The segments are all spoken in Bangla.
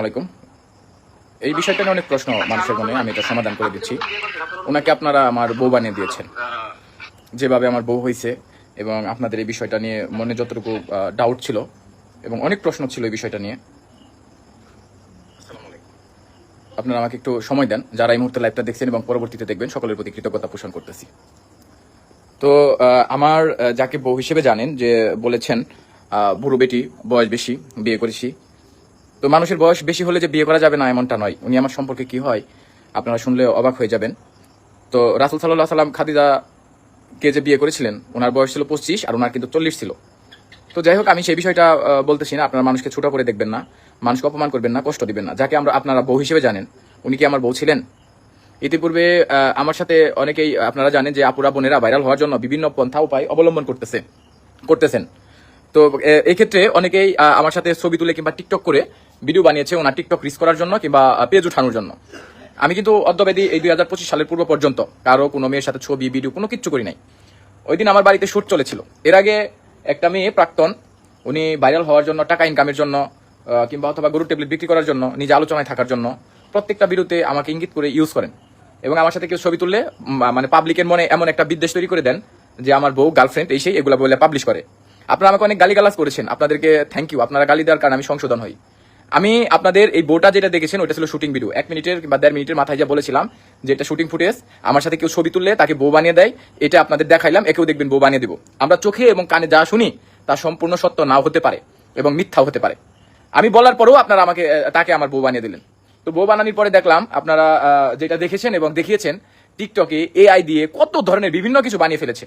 আলাইকুম। এই বিষয়টা নিয়ে অনেক প্রশ্ন মানুষের মনে, আমি এটা সমাধান করে দিচ্ছি। ওনাকে আপনারা আমার বউ বানিয়ে দিয়েছেন। যেভাবে আমার বউ হয়েছে এবং আপনাদের এই বিষয়টা নিয়ে মনে যতটুকু ডাউট ছিল এবং অনেক প্রশ্ন ছিল এই বিষয়টা নিয়ে। আপনারা আমাকে একটু সময় দেন। যারা এই মুহূর্তে লাইভটা দেখছেন এবং পরবর্তীতে দেখবেন, সকলের প্রতি কৃতজ্ঞতা পোষণ করতেছি। তো আমার যাকে বউ হিসেবে জানেন, যে বলেছেন বুড়ো বেটি, বয়স বেশি, বিয়ে করেছি। তো মানুষের বয়স বেশি হলে যে বিয়ে করা যাবে না এমনটা নয়। উনি আমার সম্পর্কে কি হয় আপনারা শুনলে অবাক হয়ে যাবেন। তো রাসুল সাল্লাহ সাল্লাম খাদিজা কে যে বিয়ে করেছিলেন, ওনার বয়স ছিল পঁচিশ আর ওনার কিন্তু চল্লিশ ছিল। তো যাই হোক, আমি সেই বিষয়টা বলতেছি না, আপনারা মানুষকে ছোটা করে দেখবেন না, মানুষকে অপমান করবেন না, কষ্ট দিবেন না। যাকে আমরা আপনারা বউ হিসেবে জানেন, উনি কি আমার বউ ছিলেন? ইতিপূর্বে আমার সাথে অনেকেই, আপনারা জানেন যে আপুরা, বোনেরা ভাইরাল হওয়ার জন্য বিভিন্ন পন্থা উপায় অবলম্বন করতেছে, করতেছেন। তো এক্ষেত্রে অনেকেই আমার সাথে ছবি তুলে কিংবা টিকটক করে ভিডিও বানিয়েছে ওনার টিকটক রিস করার জন্য কিংবা পেজ উঠানোর জন্য। আমি কিন্তু অদ্যবেদী এই দুই হাজার পঁচিশ সালের পূর্ব পর্যন্ত কারও, কোনো মেয়ের সাথে ছবি ভিডিও কোনো কিচ্ছু করি নাই। ওই দিন আমার বাড়িতে শ্যুট চলেছিল। এর আগে একটা মেয়ে প্রাক্তন, উনি ভাইরাল হওয়ার জন্য, টাকা ইনকামের জন্য কিংবা অথবা গরুর ট্যাবলেট বিক্রি করার জন্য, নিজে আলোচনায় থাকার জন্য প্রত্যেকটা বিরুতে আমাকে ইঙ্গিত করে ইউজ করেন। এবং আমার সাথে কেউ ছবি তুললে মানে পাবলিকের মনে এমন একটা বিদ্বেষ তৈরি করে দেন যে আমার বউ গার্লফ্রেন্ড এই সেই এগুলো বলে পাবলিশ করে। আপনারা আমাকে অনেক গালিগালাজ করেছেন। আপনাদেরকে থ্যাংক ইউ আপনারা গালি দেওয়ার কারণে আমি সংশোধন হই। আমি আপনাদের এই বোটা যেটা দেখেছেন, ওটা ছিল শুটিং ভিডিও এক মিনিটের বা দেড় মিনিটের মাথায় যা বলেছিলাম যে এটা শুটিং ফুটেজ আমার সাথে কেউ ছবি তুললে তাকে বউ বানিয়ে দেয়, এটা আপনাদের দেখাইলাম, একেও দেখবেন বউ বানিয়ে দেবো। আমরা চোখে এবং কানে যা শুনি, তা সম্পূর্ণ সত্য নাও হতে পারে এবং মিথ্যাও হতে পারে। আমি বলার পরেও আপনারা আমাকে তাকে আমার বউ বানিয়ে দিলেন। তো বউ বানানোর পরে দেখলাম, আপনারা যেটা দেখেছেন এবং দেখিয়েছেন টিকটকে এআই দিয়ে কত ধরনের বিভিন্ন কিছু বানিয়ে ফেলেছে।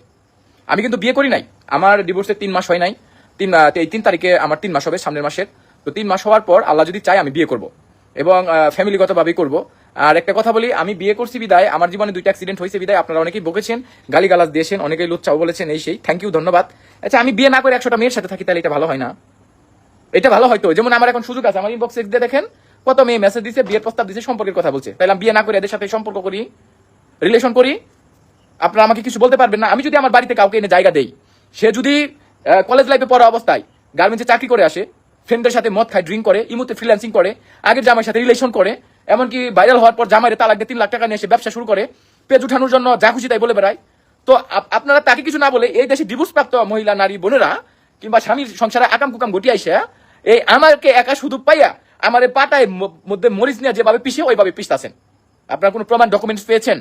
আমি কিন্তু বিয়ে করি নাই। আমার ডিভোর্সের তিন মাস হয় নাই। তিন এই তিন তারিখে আমার তিন মাস হবে, সামনের মাসের। তো তিন মাস হওয়ার পর আল্লাহ যদি চায় আমি বিয়ে করব। এবং ফ্যামিলিগতভাবেই করব। আর একটা কথা বলি, আমি বিয়ে করছি বিদায়, আমার জীবনে দুইটা অ্যাক্সিডেন্ট হয়েছে বিদায়, আপনারা অনেকেই বকেছেন, গালিগালাজ দিয়েছেন, অনেকেই লুচ্চাও বলেছেন, এই সেই। থ্যাংক ইউ ধন্যবাদ। আচ্ছা আমি বিয়ে না করে একশোটা মেয়ের সাথে থাকি, তাহলে এটা ভালো হয় না? এটা ভালো হয়তো যেমন আমার এখন সুযোগ আছে, আমার ইনবক্সে দিয়ে দেখেন, কত মেয়ে মেসেজ দিছে, বিয়ের প্রস্তাব দিছে, সম্পর্কের কথা বলছে। তাহলে আমি বিয়ে না করে এদের সাথে সম্পর্ক করি রিলেশন করি আপনারা আমাকে কিছু বলতে পারবেন না। আমি যদি আমার বাড়িতে কাউকে এনে জায়গা দেই, সে যদি কলেজ লাইফে পড়া অবস্থায় গার্মেন্টসে চাকরি করে আসে ফ্রেন্ডদের সাথে মদ খায় ড্রিঙ্ক করে ইমুতে ফ্রিল্যান্সিং করে, আগের জামাইয়ের সাথে রিলেশন করে, এমনকি ভাইরাল হওয়ার পর জামাইরে তালাক দিয়ে তিন লাখ টাকা নিয়ে এসে ব্যবসা শুরু করে, পেজ উঠানোর জন্য যা খুশি তাই বলে বেড়ায়। তো আপ- আপনারা তাকে কিছু না বলে এই দেশে ডিভোর্স প্রাপ্ত মহিলা, নারী, বোনেরা কিংবা স্বামীর সংসারে আকাম কুকাম ঘটিয়ে আইসা, এই আমাকে একা শুধু পাইয়া আমার পাটায় মধ্যে মরিচ নিয়ে যেভাবে পিষে, ওইভাবে পিসতাছেন আপনার কোনো প্রমাণ ডকুমেন্টস পেয়েছেন?